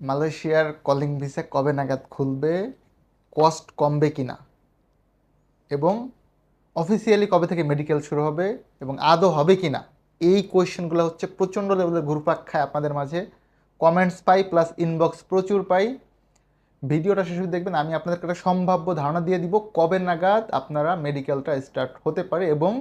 মালয়েশিয়ার calling visa কবে নাগাদ খুলবে, কস্ট কমবে কি না এবং অফিসিয়ালি কবে থেকে মেডিকেল শুরু হবে এবং আদৌ হবে কিনা, এই কোয়েশ্চেনগুলো হচ্ছে প্রচণ্ড লেভেলের ঘুরপাক খায় আপনাদের মাঝে। কমেন্টস পাই প্লাস ইনবক্স প্রচুর পাই। ভিডিওটা শেষ দেখবেন, আমি আপনাদেরকে একটা সম্ভাব্য ধারণা দিয়ে দিব কবে নাগাদ আপনারা মেডিকেলটা স্টার্ট হতে পারে এবং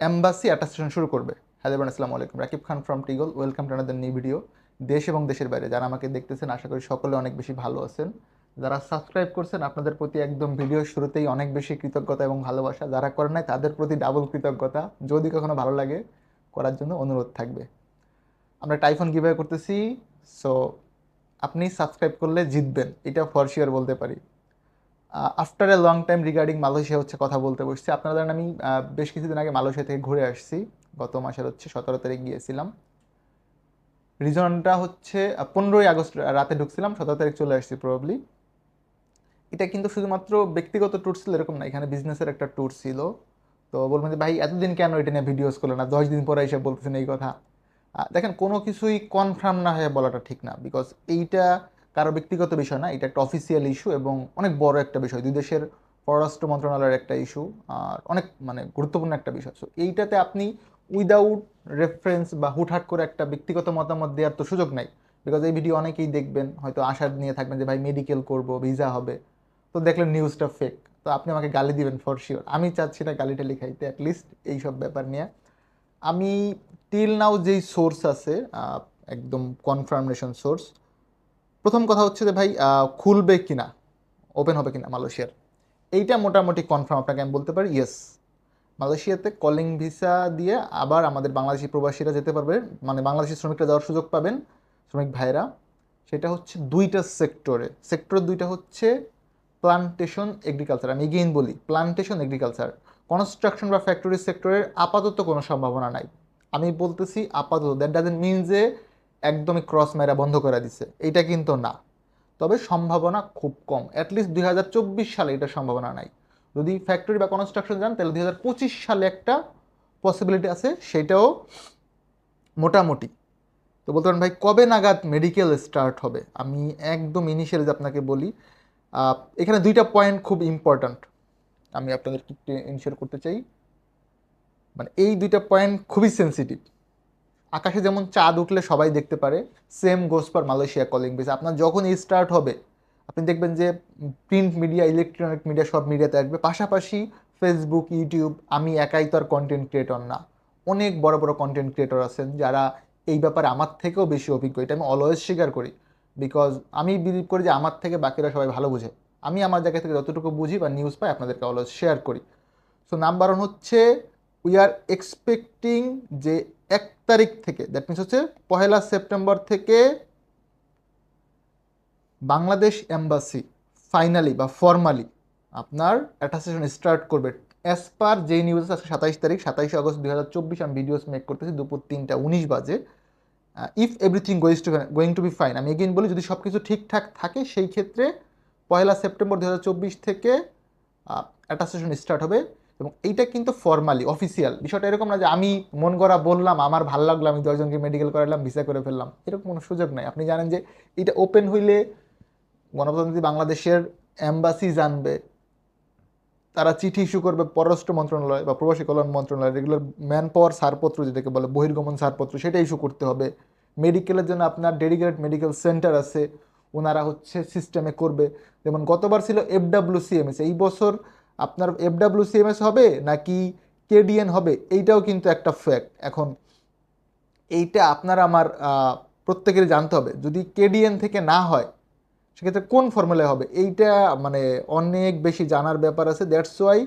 এম্বাসি অ্যাটাস্টেশন শুরু করবে। হ্যালো আসসালামু আলাইকুম। Rakib Khan from টিগল welcome to another new video দেশ এবং দেশের বাইরে। যারা আমাকে দেখতেছেন, আশা করি সকলে অনেক বেশি ভালো আছেন। যারা সাবস্ক্রাইব করছেন, আপনাদের প্রতি একদম ভিডিও শুরুতেই অনেক বেশি কৃতজ্ঞতা এবং ভালোবাসা। যারা করেন নাই, তাদের প্রতি ডাবল কৃতজ্ঞতা। যদি কখনো ভালো লাগে, করার জন্য অনুরোধ থাকবে। আমরা টাইফোন কীভাবে করতেছি। সো আপনি সাবস্ক্রাইব করলে জিতবেন। এটা ফর শিওর বলতে পারি। After a long time regarding Malaysia হচ্ছে কথা বলতে বসছি। আপনারা জানেন আমি বেশ কিছুদিন আগে মালয়েশিয়া থেকে ঘুরে আসছি। গত মাসের হচ্ছে সতেরো তারিখ গিয়েছিলাম। রিজনটা হচ্ছে পনেরোই আগস্ট রাতে ঢুকছিলাম, সতেরো তারিখ চলে আসছি প্রবাবলি এটা কিন্তু শুধুমাত্র ব্যক্তিগত ট্যুর ছিল, এরকম না, এখানে বিজনেসের একটা ট্যুর ছিল। তো বলবেন যে, ভাই, এতদিন কেন এটা নিয়ে ভিডিওস করল না? দশ দিন পরে এসে বলতেছেন এই কথা। দেখেন, কোনো কিছুই কনফার্ম না হয়ে বলাটা ঠিক না বিকজ এইটা কারও ব্যক্তিগত বিষয় না, এটা একটা অফিসিয়াল ইস্যু এবং অনেক বড় একটা বিষয়, দুই দেশের পররাষ্ট্র মন্ত্রণালয়ের একটা ইস্যু আর অনেক মানে গুরুত্বপূর্ণ একটা বিষয়। সো এইটাতে আপনি উইদাউট রেফারেন্স বা হুটহাট করে একটা ব্যক্তিগত মতামত দেওয়ার তো সুযোগ নাই। বিকজ এই ভিডিও অনেকেই দেখবেন, হয়তো আশা নিয়ে থাকবেন যে, ভাই মেডিকেল করব ভিসা হবে। তো দেখলেন নিউজটা ফেক তো আপনি আমাকে গালি দিবেন ফর শিওর আমি চাচ্ছি না গালিটা লিখাইতে অ্যাটলিস্ট এইসব ব্যাপার নিয়ে। আমি টিল নাও যেই সোর্স আছে একদম কনফার্মেশন সোর্স প্রথম কথা হচ্ছে যে, ভাই খুলবে কিনা? ওপেন হবে কিনা মালয়েশিয়ার? এইটা মোটামুটি কনফার্ম আপনাকে আমি বলতে পারি ইয়েস মালয়েশিয়াতে কলিং ভিসা দিয়ে আবার আমাদের বাংলাদেশি প্রবাসীরা যেতে পারবে। মানে বাংলাদেশি শ্রমিকরা যাওয়ার সুযোগ পাবেন শ্রমিক ভাইরা সেটা হচ্ছে দুইটা সেক্টরে। সেক্টর দুইটা হচ্ছে প্লান্টেশন এগ্রিকালচার আমি এগেইন বলি প্লান্টেশন এগ্রিকালচার কনস্ট্রাকশন বা ফ্যাক্টরি সেক্টরের আপাতত কোনো সম্ভাবনা নাই। আমি বলতেছি আপাতত। দ্যাট ডাজেন্ট মিন যে একদমই ক্রস মেরা বন্ধ করে দিছে। এইটা কিন্তু না। তবে সম্ভাবনা খুব কম। অ্যাটলিস্ট দুই হাজার চব্বিশ সালে এটা সম্ভাবনা নাই। যদি ফ্যাক্টরি বা কনস্ট্রাকশন যান, তাহলে দুই হাজার পঁচিশ সালে একটা পসিবিলিটি আছে, সেটাও মোটামুটি। তো বলতে পারেন, ভাই, কবে নাগাদ মেডিকেল স্টার্ট হবে? আমি একদম ইনিশিয়ালি আপনাকে বলি এখানে দুইটা পয়েন্ট খুব ইম্পর্ট্যান্ট আমি আপনাদেরকে ইনশিওর করতে চাই। মানে এই দুইটা পয়েন্ট খুবই সেন্সিটিভ আকাশে যেমন চাঁদ উঠলে সবাই দেখতে পারে same goes for Malaysia calling base আপনার যখন স্টার্ট হবে আপনি দেখবেন যে প্রিন্ট মিডিয়া ইলেকট্রনিক মিডিয়া সব মিডিয়াতে আসবে। পাশাপাশি ফেসবুক ইউটিউব আমি একাই তো আর কন্টেন্ট ক্রিয়েটর না। অনেক বড় বড় কন্টেন্ট ক্রিয়েটর আছেন যারা এই ব্যাপারে আমার থেকেও বেশি অভিজ্ঞ। এটা আমি অলওয়েজ স্বীকার করি। বিকজ আমি বিলিভ করি যে আমার থেকে বাকিরা সবাই ভালো বুঝে। আমি আমার জায়গা থেকে যতটুকু বুঝি বা নিউজ পাই, আপনাদেরকে অলওয়েজ শেয়ার করি। সো নাম্বার ওয়ান হচ্ছে উই আর এক্সপেক্টিং যে এক তারিখ থেকে দ্যাট মিনস হচ্ছে পহেলা সেপ্টেম্বর থেকে বাংলাদেশ এম্বাসি ফাইনালি বা ফর্মালি আপনার অ্যাটাস্টেশন স্টার্ট করবে। অ্যাজ পার যে নিউজ আছে সাতাইশ তারিখ, সাতাইশে আগস্ট দুই হাজার চব্বিশ আমি ভিডিওস মেক করতেছি, দুপুর তিনটা উনিশ বাজে। If everything goes to going to be fine আমি এগেইন বলি, যদি সব কিছু ঠিকঠাক থাকে, সেই ক্ষেত্রে পয়লা সেপ্টেম্বর দু হাজার চব্বিশ থেকে অ্যাটাস্টেশন স্টার্ট হবে। এবং এইটা কিন্তু ফর্মালি অফিসিয়াল বিষয়টা এরকম না যে আমি মন করা বললাম, আমার ভালো লাগল, আমি দশজনকে মেডিকেল করালাম ভিসা করে ফেললাম। এরকম কোনো সুযোগ নাই। আপনি জানেন যে এটা ওপেন হইলে গণপ্রজাতন্ত্রী বাংলাদেশের অ্যাম্বাসি জানবে, তারা চিঠি ইস্যু করবে পররাষ্ট্র মন্ত্রণালয় বা প্রবাসী কল্যাণ মন্ত্রণালয় রেগুলার ম্যান পাওয়ার ছাড়পত্র যেটাকে বলে, বহির্গমন ছাড়পত্র, সেটা ইস্যু করতে হবে। মেডিকেলের জন্য আপনার ডেডিকেটেড মেডিকেল সেন্টার আছে ওনারা হচ্ছে সিস্টেমে করবে। যেমন গতবার ছিল এফডাব্লিউ সিএমএস এই বছর আপনার এফডাব্লিউ সিএমএস হবে নাকি কেডিএন হবে, এইটাও কিন্তু একটা ফ্যাক্ট এখন এইটা আপনার আমার প্রত্যেকেরই জানতে হবে। যদি কেডিএন থেকে না হয় সেক্ষেত্রে কোন ফর্মুলায় হবে? এইটা মানে অনেক বেশি জানার ব্যাপার আছে। দ্যাটস ওয়াই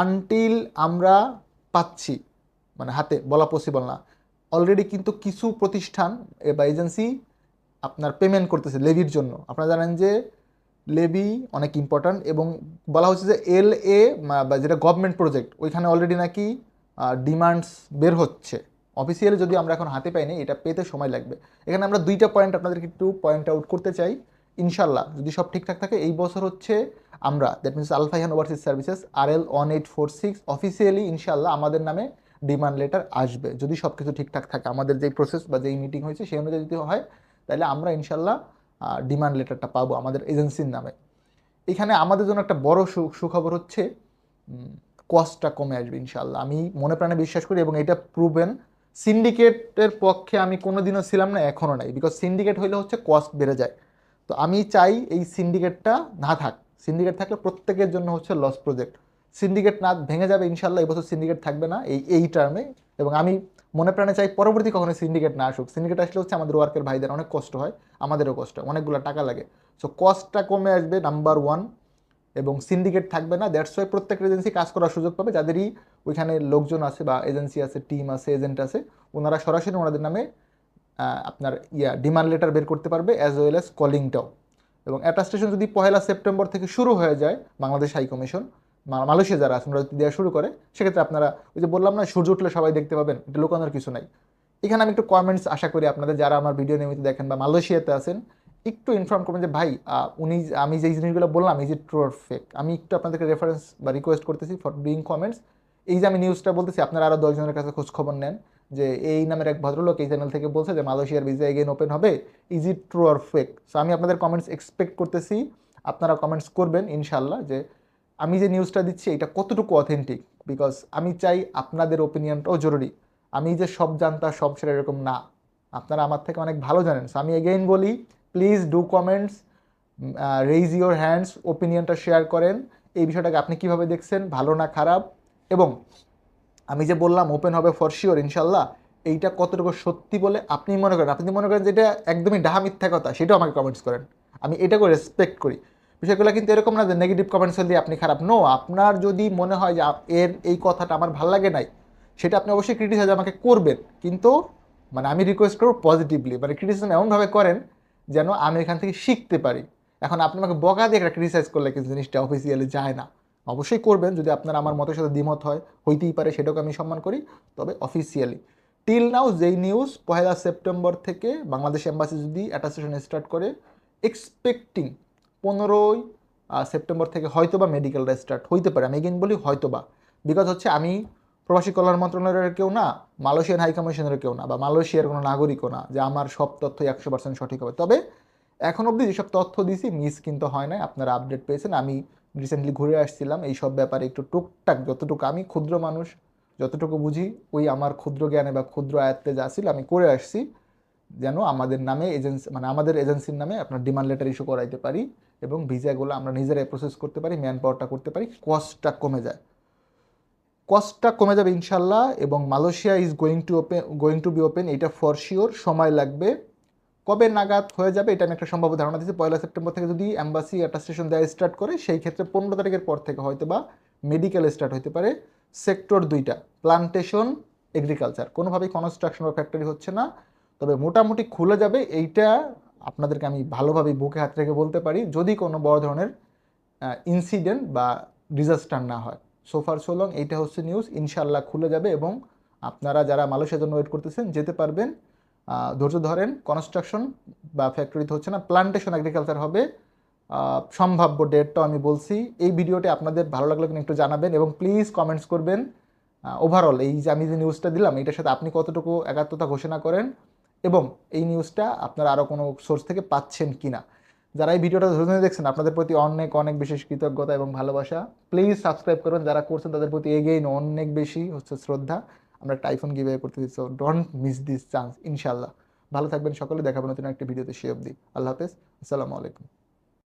আনটিল আমরা পাচ্ছি মানে হাতে বলা পসিবল না। অলরেডি কিন্তু কিছু প্রতিষ্ঠান বা এজেন্সি আপনার পেমেন্ট করতেছে লেভির জন্য। আপনারা জানেন যে লেভি অনেক ইম্পর্ট্যান্ট এবং বলা হচ্ছে যে এল এ বা যেটা গভর্নমেন্ট প্রজেক্ট ওইখানে অলরেডি নাকি ডিমান্ডস বের হচ্ছে। অফিসিয়ালি যদি আমরা এখন হাতে পাইনি, এটা পেতে সময় লাগবে। এখানে আমরা দুইটা পয়েন্ট আপনাদেরকে একটু পয়েন্ট আউট করতে চাই। ইনশাল্লাহ যদি সব ঠিকঠাক থাকে, এই বছর হচ্ছে আমরা that means Alfaihan overseas services R L one eight four six officially ইনশাল্লাহ আমাদের নামে ডিমান্ড লেটার আসবে। যদি সব কিছু ঠিকঠাক থাকে, আমাদের যেই প্রসেস বা যেই মিটিং হয়েছে, সেই অনুযায়ী যদি হয়, তাহলে আমরা ইনশাল্লাহ ডিমান্ড লেটারটা পাবো আমাদের এজেন্সির নামে। এখানে আমাদের জন্য একটা বড় সুখবর হচ্ছে কস্টটা কমে আসবে ইনশাল্লাহ। আমি মনে প্রাণে বিশ্বাস করি এবং এটা প্রুভেন সিন্ডিকেটের পক্ষে আমি কোনোদিনও ছিলাম না এখনও নাই। বিকজ সিন্ডিকেট হইলে হচ্ছে কস্ট বেড়ে যায়। তো আমি চাই এই সিন্ডিকেটটা না থাক। সিন্ডিকেট থাকলে প্রত্যেকের জন্য হচ্ছে লস প্রজেক্ট সিন্ডিকেট না ভেঙে যাবে ইনশাল্লাহ, এবছর সিন্ডিকেট থাকবে না এই এই টার্মে এবং আমি মনে প্রাণে চাই পরবর্তী কখনো সিন্ডিকেট না আসুক। সিন্ডিকেট আসলে হচ্ছে আমাদের ওয়ার্কের ভাইদের অনেক কষ্ট হয়, আমাদেরও কষ্ট অনেকগুলো টাকা লাগে। সো কস্টটা কমে আসবে নাম্বার ওয়ান এবং সিন্ডিকেট থাকবে না দ্যাটস ওয়াই প্রত্যেক এজেন্সি কাজ করার সুযোগ পাবে। যাদেরই ওইখানে লোকজন আছে বা এজেন্সি আছে টিম আছে এজেন্ট আছে, ওনারা সরাসরি ওনাদের নামে আপনার ইয়া ডিমান্ড লেটার বের করতে পারবে অ্যাজ ওয়েল অ্যাজ কলিংটাও এবং অ্যাটাস্টেশন যদি পহেলা সেপ্টেম্বর থেকে শুরু হয়ে যায়, বাংলাদেশ হাই কমিশন মালয়েশিয়া যারা আছে ওনারা যদি দেওয়া শুরু করে, সেক্ষেত্রে আপনারা, ওই যে বললাম না, সূর্য উঠলে সবাই দেখতে পাবেন, এটা লুকানোর কিছু নাই। এখানে আমি একটু কমেন্টস আশা করি আপনাদের যারা আমার ভিডিও নিয়মিত দেখেন বা মালয়েশিয়াতে আছেন, একটু ইনফর্ম করবেন যে, ভাই উনি আমি যেই জিনিসগুলো বললাম, এই যে ট্রু আর ফেক আমি একটু আপনাদেরকে রেফারেন্স বা রিকোয়েস্ট করতেছি ফর ডুইং কমেন্টস এই যে আমি নিউজটা বলতেছি, আপনারা আরও দশজনের কাছে খোঁজ খবর নেন। যে এই নামের এক ভদ্রলোক এই চ্যানেল থেকে বলছে যে মালয়েশিয়ার ভিসা এগেন ওপেন হবে। Is it true or fake so আমি আপনাদের কমেন্টস এক্সপেক্ট করতেছি। আপনারা কমেন্টস করবেন ইনশাল্লাহ যে আমি যে নিউজটা দিচ্ছি, এটা কতটুকু অথেন্টিক বিকজ আমি চাই আপনাদের ওপিনিয়নটাও জরুরি। আমি যে সব জানতা, সব সেটা এরকম না। আপনারা আমার থেকে অনেক ভালো জানেন। সো আমি এগেইন বলি please do comments raise your hands ওপিনিয়নটা share করেন। এই বিষয়টাকে আপনি কীভাবে দেখছেন, ভালো না খারাপ? এবং আমি যে বললাম ওপেন হবে ফর শিওর ইনশাল্লাহ, এইটা কতটুকু সত্যি বলে আপনি মনে করেন? আপনি মনে করেন যে এটা একদমই ডাহা মিথ্যা কথা, সেটাও আমাকে কমেন্টস করেন। আমি এটাকে রেসপেক্ট করি। বিষয়গুলো কিন্তু এরকম না যে নেগেটিভ কমেন্টস দিয়ে আপনি খারাপ। নো আপনার যদি মনে হয় যে এর এই কথাটা আমার ভালো লাগে নাই, সেটা আপনি অবশ্যই ক্রিটিসাইজ আমাকে করবেন। কিন্তু মানে আমি রিকোয়েস্ট করব পজিটিভলি মানে ক্রিটিসিজম এমনভাবে করেন যেন আমি এখান থেকে শিখতে পারি। এখন আপনি আমাকে বকা দিয়ে একটা ক্রিটিসাইজ করলে কিন্তু জিনিসটা অফিসিয়ালি যায় না। অবশ্যই করবেন, যদি আপনার আমার মতের সাথে দ্বিমত হয়, হইতেই পারে, সেটাকে আমি সম্মান করি। তবে অফিসিয়ালি টিল নাও যেই নিউজ পহেলা সেপ্টেম্বর থেকে বাংলাদেশ এম্বাসি যদি অ্যাটাস্টেশন স্টার্ট করে এক্সপেক্টিং পনেরোই সেপ্টেম্বর থেকে হয়তোবা মেডিকেলটা স্টার্ট হইতে পারে। আমি এগেন বলি হয়তোবা। বিকজ হচ্ছে আমি প্রবাসী কল্যাণ মন্ত্রণালয়ের কেউ না, মালয়েশিয়ান হাই কমিশনের কেউ না, বা মালয়েশিয়ার কোনো নাগরিকও না, যে আমার সব তথ্য একশো পার্সেন্ট সঠিক হবে। তবে এখন অবধি যেসব তথ্য দিছি মিস কিন্তু হয় নাই, আপনারা আপডেট পেয়েছেন, আমি রিসেন্টলি ঘুরে আসছিলাম, এই সব ব্যাপারে একটু টুকটাক যতটুকু আমি ক্ষুদ্র মানুষ, যতটুকু বুঝি, ওই আমার ক্ষুদ্র জ্ঞানে বা ক্ষুদ্র আয়ত্তে যা ছিল আমি করে আসছি, যেন আমাদের নামে এজেন্সি মানে আমাদের এজেন্সির নামে আপনার ডিমান্ড লেটার ইস্যু করাইতে পারি এবং ভিসাগুলো আমরা নিজেরাই প্রসেস করতে পারি ম্যান পাওয়ারটা করতে পারি কস্টটা কমে যায়। কস্টটা কমে যাবে ইনশাল্লাহ এবং Malaysia is going to open going to be open এটা ফর শিওর সময় লাগবে। কবে নাগাদ হয়ে যাবে এটা আমি একটা সম্ভাব্য ধারণা দিচ্ছি পয়লা সেপ্টেম্বর থেকে যদি অ্যাম্বাসি অ্যাটাস্টেশন দেওয়া স্টার্ট করে, সেই ক্ষেত্রে পনেরো তারিখের পর থেকে হয়তো বা মেডিকেল স্টার্ট হতে পারে সেক্টর দুইটা প্লান্টেশন এগ্রিকালচার কোনোভাবেই কনস্ট্রাকশন বা ফ্যাক্টরি হচ্ছে না, তবে মোটামুটি খুলে যাবে। এইটা আপনাদেরকে আমি ভালোভাবে বুকে হাত রেখে বলতে পারি, যদি কোনো বড় ধরনের ইনসিডেন্ট বা ডিজাস্টার না হয়। সোফার সোলং এইটা হচ্ছে নিউজ ইনশাল্লাহ খুলে যাবে এবং আপনারা যারা মালয়েশিয়ার জন্য ওয়েট করতেছেন, যেতে পারবেন। ধৈর্য ধরেন কনস্ট্রাকশন বা ফ্যাক্টরিতে হচ্ছে না প্লান্টেশন এগ্রিকালচার হবে। সম্ভাব্য ডেটটাও আমি বলছি। এই ভিডিওটি আপনাদের ভালো লাগলে কিনা একটু জানাবেন এবং প্লিজ কমেন্টস করবেন। ওভারঅল এই যে আমি যে নিউজটা দিলাম, এটার সাথে আপনি কতটুকু একাত্মতা ঘোষণা করেন এবং এই নিউজটা আপনারা আরও কোনো সোর্স থেকে পাচ্ছেন কিনা? যারা এই ভিডিওটা ধরে দেখছেন, আপনাদের প্রতি অনেক অনেক বিশেষ কৃতজ্ঞতা এবং ভালোবাসা। প্লিজ সাবস্ক্রাইব করবেন। যারা করছেন, তাদের প্রতি এগেইন অনেক বেশি হচ্ছে শ্রদ্ধা। আমরা একটা আইফোন গিভে করতেছি so don't miss this chance ইনশাল্লাহ ভালো থাকবেন সকলে দেখাবেন নতুন একটা ভিডিওতে সে অবধি। আল্লাহ হাফেজ, আসসালামু আলাইকুম।